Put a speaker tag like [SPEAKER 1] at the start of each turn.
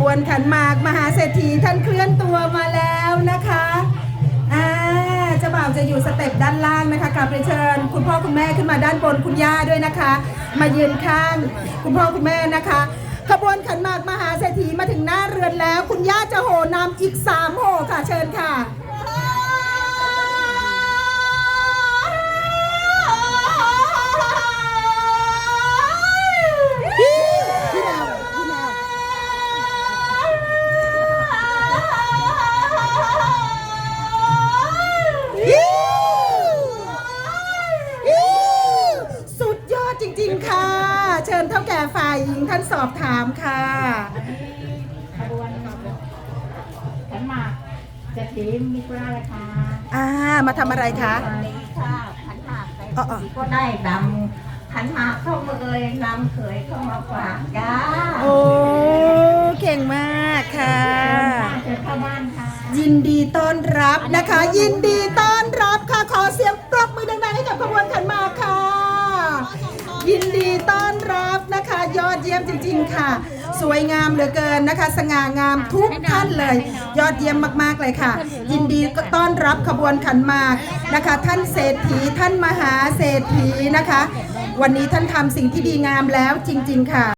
[SPEAKER 1] บวนขันหมากมหาเศรษฐีท่านเคลื่อนตัวมาแล้วนะคะอ่าเจ้าบ่าวจะอยู่สเต็ปด้านล่างนะคะกลับเรียนเชิญคุณพ่อคุณแม่ขึ้นมาด้านบนคุณย่าด้วยนะคะ มายืนข้างคุณพ่อคุณแม่นะคะขบวนขันหมากมหาเศรษฐีมาถึงหน้าเรือนแล้ว คุณย่าจะโหนำอีกสามโหค่ะเชิญค่ะ จริง ๆ ค่ะ เชิญเท่าแก่ฝ่ายหญิงท่านสอบถามค่ะ
[SPEAKER 2] ขบวนขันหมากจะถีมีกุลาราคา
[SPEAKER 1] อ่า มาทำอะไรคะ
[SPEAKER 2] วันนี้ค่ะขันหมากไป
[SPEAKER 1] อ๋ออ๋อ
[SPEAKER 2] ก็ได้ดำขันหมากเข้ามาเลยนำเขยเข้ามาฝากจ้า
[SPEAKER 1] โอ้ เก่งมากค่ะ
[SPEAKER 2] เชิญเข้าบ้านค่ะ
[SPEAKER 1] ยินดีต้อนรับนะคะ ยินดีต้อนรับค่ะ ขอเสียงปรบมือดังๆให้กับขบวนขันหมากค่ะ ยินดีต้อนรับนะคะ ยอดเยี่ยมจริง ๆ ค่ะ สวยงามเหลือเกินนะคะ สง่างามทุกท่านเลย ยอดเยี่ยมมากๆเลยค่ะ ยินดีก็ต้อนรับขบวนขันหมากนะคะ ท่านเศรษฐีท่านมหาเศรษฐีนะคะ วันนี้ท่านทำสิ่งที่ดีงามแล้วจริง ๆ ค่ะ